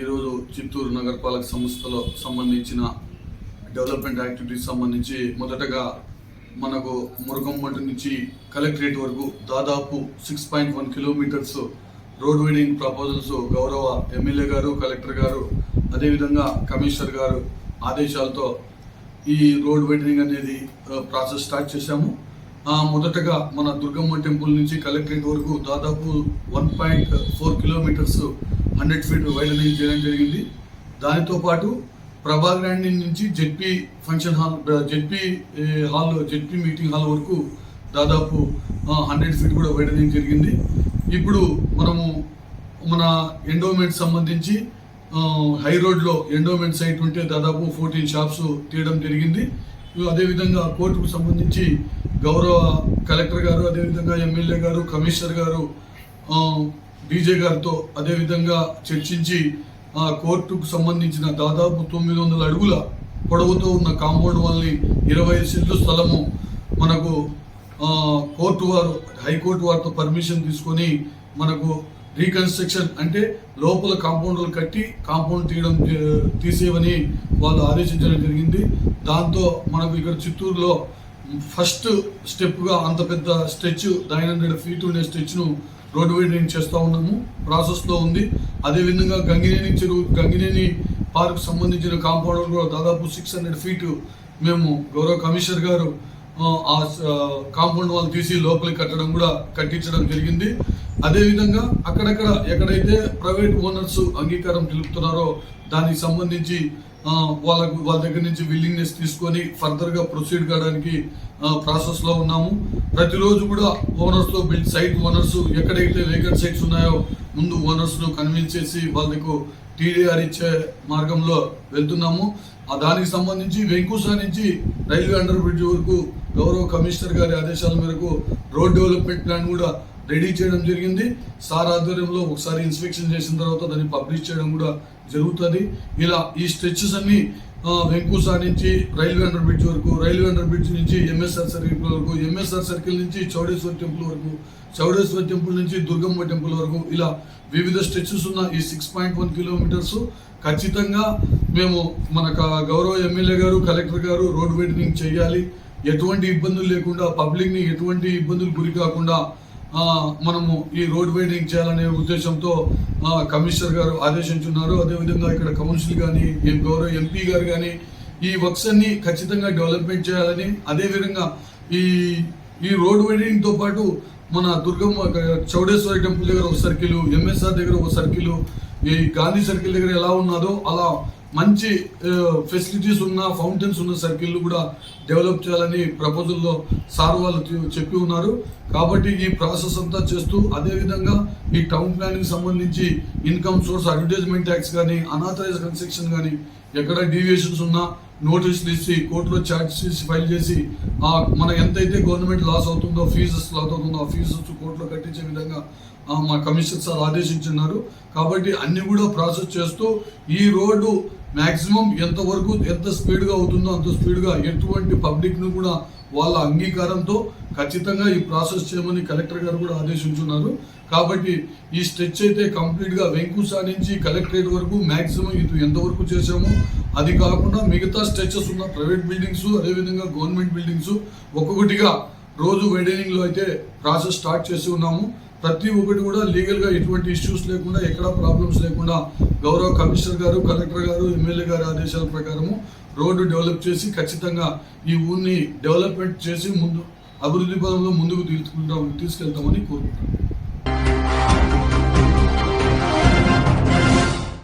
ఈరోజు చిత్తూరు నగరపాలక సంస్థలో సంబంధించిన డెవలప్మెంట్ యాక్టివిటీస్ సంబంధించి మొదటగా మనకు మురగంమటి నుంచి కలెక్టరేట్ వరకు దాదాపు six point one kilometres road widening proposals గౌరవ ఎమ్మెల్యే గారు కలెక్టర్ గారు అదేవిధంగా కమిషనర్ గారు ఆదేశాలతో ఈ రోడ్ వైడనింగ్ అనేది ప్రాసెస్ స్టార్ట్ చేశాము. మొదటగా మన దుర్గమ్మ టెంపుల్ నుంచి కలెక్టరేట్ వరకు దాదాపు one point four kilometres hundred feet widening చేయడం జరిగింది. దానితో పాటు ప్రభాగ్ నుంచి ZP function hall ZP hall ZP meeting hall వరకు దాదాపు హండ్రెడ్ ఫీట్ కూడా వైడనింగ్ జరిగింది. ఇప్పుడు మనము మన ఎండోమెంట్ సంబంధించి హై రోడ్లో ఎండోమెంట్ సైట్ ఉంటే దాదాపు ఫోర్టీన్ షాప్స్ తీయడం జరిగింది. అదేవిధంగా కోర్టుకు సంబంధించి గౌరవ కలెక్టర్ గారు అదేవిధంగా ఎమ్మెల్యే గారు కమిషనర్ గారు డీజే గారితో అదేవిధంగా చర్చించి ఆ కోర్టుకు సంబంధించిన దాదాపు తొమ్మిది వందల అడుగుల పొడవుతో ఉన్న కాంపౌండ్ వాళ్ళని ఇరవై సెంట్లు స్థలము మనకు కోర్టు వారు హైకోర్టు వారితో పర్మిషన్ తీసుకొని మనకు రీకన్స్ట్రక్షన్ అంటే లోపల కాంపౌండ్లు కట్టి కాంపౌండ్ తీయడం తీసేవని వాళ్ళు ఆదేశించడం జరిగింది. దాంతో మనకు ఇక్కడ చిత్తూరులో ఫస్ట్ స్టెప్గా అంత పెద్ద స్ట్రెచ్ నైన్ హండ్రెడ్ ఫీట్ ఉండే స్ట్రెచ్ను రోడ్డు వైడనింగ్ చేస్తూ ఉన్నాము ప్రాసెస్లో ఉంది. అదేవిధంగా గంగినేని చెరువు గంగినేని పార్క్ సంబంధించిన కాంపౌండ్ కూడా దాదాపు సిక్స్ హండ్రెడ్ ఫీటు మేము గౌరవ కమిషనర్ గారు ఆ, కాంపౌండ్ వాళ్ళు తీసి లోపలికి కట్టడం కూడా కట్టించడం జరిగింది. అదేవిధంగా అక్కడక్కడ ఎక్కడైతే ప్రైవేట్ ఓనర్స్ అంగీకారం తెలుపుతున్నారో దానికి సంబంధించి వాళ్ళకు వాళ్ళ దగ్గర నుంచి విల్లింగ్నెస్ తీసుకొని ఫర్దర్గా ప్రొసీడ్ కావడానికి ప్రాసెస్లో ఉన్నాము. ప్రతిరోజు కూడా ఓనర్స్తో బిల్డ్ సైట్ ఓనర్స్ ఎక్కడైతే వేకెంట్ సైట్స్ ఉన్నాయో ముందు ఓనర్స్ను కన్విన్స్ చేసి వాళ్ళకు టీడీఆర్ ఇచ్చే మార్గంలో వెళ్తున్నాము. దానికి సంబంధించి వెంకుసా నుంచి రైల్వే అండర్ బ్రిడ్జ్ వరకు గౌరవ కమిషనర్ గారి ఆదేశాల మేరకు రోడ్ డెవలప్మెంట్ ప్లాన్ కూడా రెడీ చేయడం జరిగింది. సార్ ఆధ్వర్యంలో ఒకసారి ఇన్స్పెక్షన్ చేసిన తర్వాత దాన్ని పబ్లిష్ చేయడం కూడా జరుగుతుంది. ఇలా ఈ స్ట్రెచెస్ అన్ని వెంకూసా నుంచి రైల్వే అండర్ బ్రిడ్జ్ వరకు రైల్వే అండర్ బ్రిడ్జ్ నుంచి ఎంఎస్ఆర్ సర్కిల్ వరకు ఎంఎస్ఆర్ సర్కిల్ నుంచి చౌడేశ్వర్ టెంపుల్ వరకు చౌడేశ్వర్ టెంపుల్ నుంచి దుర్గమ్మ టెంపుల్ వరకు ఇలా వివిధ స్ట్రెచెస్ ఉన్న ఈ సిక్స్ పాయింట్ వన్ కిలోమీటర్స్ ఖచ్చితంగా మేము మన గౌరవ ఎమ్మెల్యే గారు కలెక్టర్ గారు రోడ్ వైడనింగ్ చేయాలి. ఎటువంటి ఇబ్బందులు లేకుండా పబ్లిక్ని ఎటువంటి ఇబ్బందులు గురి కాకుండా మనము ఈ రోడ్ వైడింగ్ చేయాలనే ఉద్దేశంతో కమిషనర్ గారు ఆదేశించున్నారు. అదేవిధంగా ఇక్కడ కౌన్సిల్ కానీ ఈ గౌరవ ఎంపీ గారు కానీ ఈ వర్క్స్ అన్ని ఖచ్చితంగా డెవలప్మెంట్ చేయాలని అదేవిధంగా ఈ ఈ రోడ్ వైడింగ్తో పాటు మన దుర్గమ్మ చౌడేశ్వరి టెంపుల్ దగ్గర ఒక సర్కిల్ ఎంఎస్ఆర్ దగ్గర ఒక సర్కిల్ ఈ గాంధీ సర్కిల్ దగ్గర ఎలా ఉన్నదో అలా మంచి ఫెసిలిటీస్ ఉన్న ఫౌంటైన్స్ ఉన్న సర్కిల్లు కూడా డెవలప్ చేయాలని ప్రపోజల్లో సార్ వాళ్ళు చెప్పి ఉన్నారు. కాబట్టి ఈ ప్రాసెస్ అంతా చేస్తూ అదేవిధంగా ఈ టౌన్ ప్లానింగ్ సంబంధించి ఇన్కమ్ సోర్స్ అడ్వర్టైజ్మెంట్ ట్యాక్స్ కానీ అనాథరైజ్ కన్స్ట్రక్షన్ కానీ ఎక్కడ డీవియేషన్స్ ఉన్నా నోటీసులు ఇచ్చి కోర్టులో ఛార్జ్ చేసి ఫైల్ చేసి ఆ మన ఎంతైతే గవర్నమెంట్ లాస్ అవుతుందో ఫీజెస్ లాస్ అవుతుందో ఆ ఫీజు కోర్టులో కట్టించే విధంగా మా కమిషనర్ సార్ ఆదేశించున్నారు. కాబట్టి అన్ని కూడా ప్రాసెస్ చేస్తూ ఈ రోడ్డు మ్యాక్సిమం ఎంతవరకు ఎంత స్పీడ్గా అవుతుందో అంత స్పీడ్గా ఎటువంటి పబ్లిక్ను కూడా వాళ్ళ అంగీకారంతో ఖచ్చితంగా ఈ ప్రాసెస్ చేయమని కలెక్టర్ గారు కూడా ఆదేశించున్నారు. కాబట్టి ఈ స్ట్రెచ్ అయితే కంప్లీట్గా వెంకుసా నుంచి కలెక్టరేట్ వరకు మ్యాక్సిమం ఇది ఎంతవరకు చేసామో అది కాకుండా మిగతా స్ట్రెచెస్ ఉన్న ప్రైవేట్ బిల్డింగ్స్ అదేవిధంగా గవర్నమెంట్ బిల్డింగ్స్ ఒక్కొక్కటిగా రోజు వెడనింగ్లో అయితే ప్రాసెస్ స్టార్ట్ చేసి ఉన్నాము. ప్రతి ఒక్కటి కూడా లీగల్గా ఎటువంటి ఇష్యూస్ లేకుండా ఎక్కడా ప్రాబ్లమ్స్ లేకుండా గౌరవ కమిషనర్ గారు కలెక్టర్ గారు ఎమ్మెల్యే గారి ఆదేశాల ప్రకారము రోడ్డు డెవలప్ చేసి ఖచ్చితంగా ఈ ఊరిని డెవలప్మెంట్ చేసి ముందు అభివృద్ధి పదంలో ముందుకు తీసుకుంటాం తీసుకెళ్తామని కోరుకుంటాను.